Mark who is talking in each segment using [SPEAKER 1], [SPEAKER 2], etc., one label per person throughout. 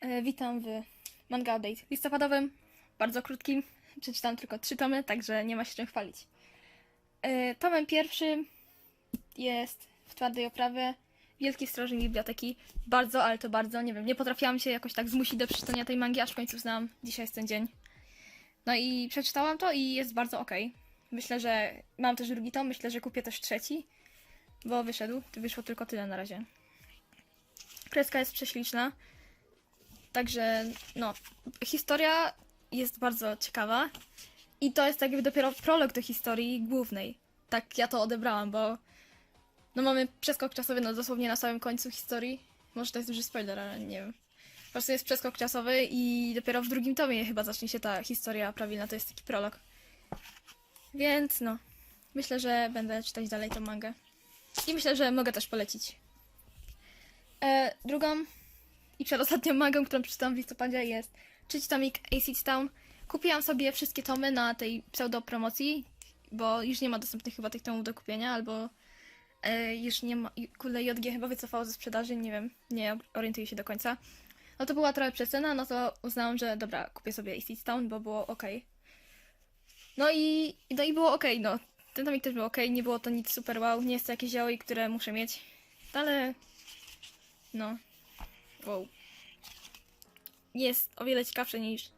[SPEAKER 1] E, witam w Manga Update listopadowym, bardzo krótkim. Przeczytam tylko trzy tomy, także nie ma się czym chwalić. E, tomem pierwszym jest w twardej oprawie Wielki Strażnik Biblioteki. Bardzo, ale to bardzo, nie wiem, nie potrafiłam się jakoś tak zmusić do przeczytania tej mangi, aż w końcu znam. Dzisiaj jest ten dzień. No i przeczytałam to i jest bardzo okej. Myślę, że mam też drugi tom, myślę, że kupię też trzeci, bo wyszedł. Wyszło tylko tyle na razie. Kreska jest prześliczna. Także, no, historia jest bardzo ciekawa. I to jest jakby dopiero prolog do historii głównej. Tak ja to odebrałam, bo no mamy przeskok czasowy no dosłownie na samym końcu historii. Może to jest duży spoiler, ale nie wiem. Po prostu jest przeskok czasowy i dopiero w drugim tomie chyba zacznie się ta historia prawilna, to jest taki prolog. Więc no, myślę, że będę czytać dalej tą mangę. I myślę, że mogę też polecić. E, drugą i przedostatnią mangą, którą przeczytałam w listopadzie jest trzeci tomik Acid Town. Kupiłam sobie wszystkie tomy na tej pseudo promocji, bo już nie ma dostępnych chyba tych tomów do kupienia, albo e, już nie ma, kurde JG chyba wycofało ze sprzedaży, nie wiem, nie orientuję się do końca. No to była trochę przecena, no to uznałam, że dobra, kupię sobie Acid Town, bo było ok. No i, no i było ok, no. Ten tomik też był ok, nie było to nic super wow, nie jest to jakieś yaoi, które muszę mieć, ale no, wow. Jest o wiele ciekawsze niż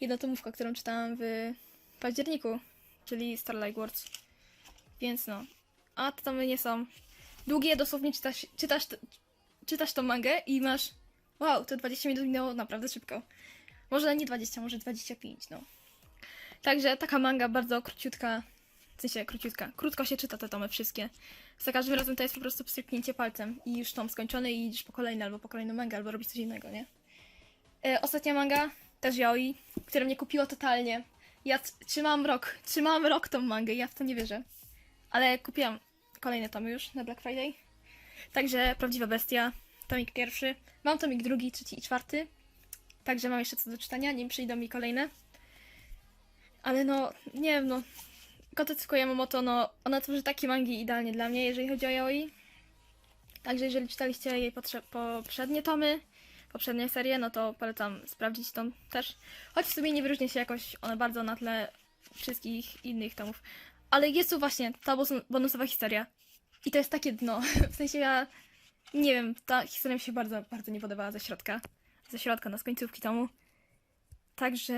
[SPEAKER 1] jednotomówka, którą czytałam w październiku, czyli Starlight Wars. Więc no. A te tomy nie są długie, dosłownie czytasz, czytasz, czytasz tą mangę i masz wow, to 20 minut minęło naprawdę szybko. Może nie 20, może 25, no. Także taka manga bardzo króciutka, w sensie króciutka, krótko się czyta te tomy wszystkie. Za każdym razem to jest po prostu pstryknięcie palcem i już tom skończony i idziesz po kolejny albo po kolejną mangę, albo robisz coś innego, nie? E, ostatnia manga, też yaoi, które mnie kupiło totalnie. Ja trzymałam rok, trzymałam rok tą mangę, ja w to nie wierzę. Ale kupiłam kolejne tomy już na Black Friday. Także Prawdziwa Bestia, tomik pierwszy. Mam tomik drugi, trzeci i czwarty. Także mam jeszcze co do czytania, nim przyjdą mi kolejne. Ale no, nie wiem, no. Kotetsuko Yamamoto, no, ona tworzy takie mangi idealnie dla mnie, jeżeli chodzi o yaoi. Także jeżeli czytaliście jej poprzednie tomy, poprzednie serie, no to polecam sprawdzić tą też. Choć w sumie nie wyróżnia się jakoś ona bardzo na tle wszystkich innych tomów. Ale jest tu właśnie ta bonusowa historia. I to jest takie dno. W sensie ja nie wiem, ta historia mi się bardzo, bardzo nie podobała ze środka. Ze środka, na z końcówki tomu. Także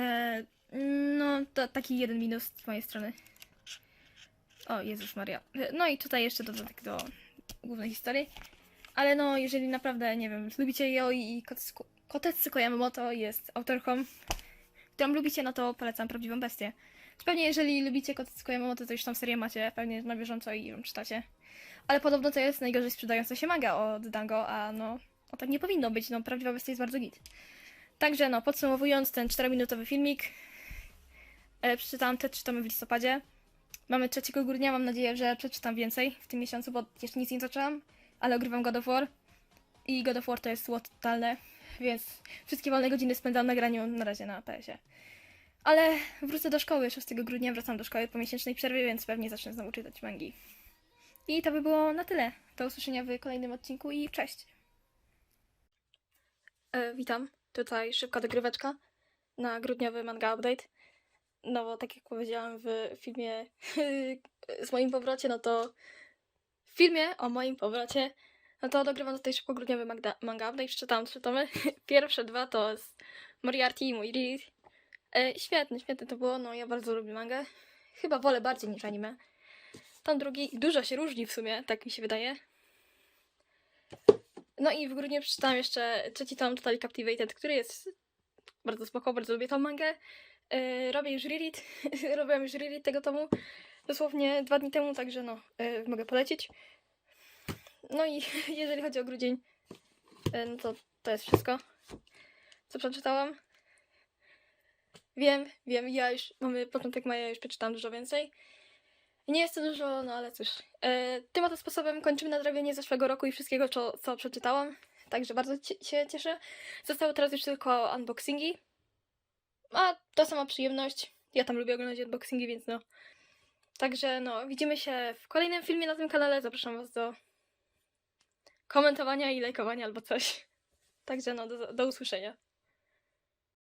[SPEAKER 1] no, to taki jeden minus z mojej strony. O, Jezus Maria. No i tutaj jeszcze dodatek do głównej historii. Ale no, jeżeli naprawdę, nie wiem, lubicie Yoi i Kotetsuko- Kotetsuko Yamamoto jest autorką, którą lubicie, no to polecam Prawdziwą Bestię. Pewnie jeżeli lubicie Kotetsuko Yamamoto, to już tą serię macie pewnie na bieżąco i ją czytacie. Ale podobno to jest najgorzej sprzedająca się manga od Dango, a no, o tak nie powinno być, no Prawdziwa Bestia jest bardzo git. Także no, podsumowując ten 4-minutowy filmik, e, przeczytałam te trzy tomy w listopadzie. Mamy 3 grudnia, mam nadzieję, że przeczytam więcej w tym miesiącu, bo jeszcze nic nie zaczęłam, ale ogrywam God of War. I God of War to jest zło totalne, więc wszystkie wolne godziny spędzam na graniu na razie na PS-ie. Ale wrócę do szkoły 6 grudnia, wracam do szkoły po miesięcznej przerwie, więc pewnie zacznę znowu czytać mangi. I to by było na tyle. Do usłyszenia w kolejnym odcinku i cześć! E, witam, tutaj szybka dogryweczka na grudniowy manga update. No bo tak jak powiedziałam w filmie z moim powrocie, no to w filmie o moim powrocie, no to dogrywam tutaj szybko grudniowy manga, manga update. Przeczytałam trzy tomy. Pierwsze dwa to z Moriarty i mój. E, świetne, świetne to było, no ja bardzo lubię mangę. Chyba wolę bardziej niż anime. Tam drugi dużo się różni w sumie, tak mi się wydaje. No i w grudniu przeczytałam jeszcze trzeci tom Totally Captivated, który jest bardzo spoko, bardzo lubię tą mangę. Yy, robię już Lilith, robiłam już Lilith tego tomu dosłownie dwa dni temu, także no, yy, mogę polecić. No i jeżeli chodzi o grudzień, yy, no to to jest wszystko, co przeczytałam. Wiem, wiem, ja już, mamy początek maja, już przeczytałam dużo więcej. Nie jest to dużo, no ale cóż. E, tym oto sposobem kończymy nadrobienie zeszłego roku i wszystkiego, co, co przeczytałam. Także bardzo się cieszę. Zostały teraz już tylko unboxingi. A to sama przyjemność. Ja tam lubię oglądać unboxingi, więc no. Także no, widzimy się w kolejnym filmie na tym kanale. Zapraszam Was do komentowania i lajkowania albo coś. Także no, do, do usłyszenia.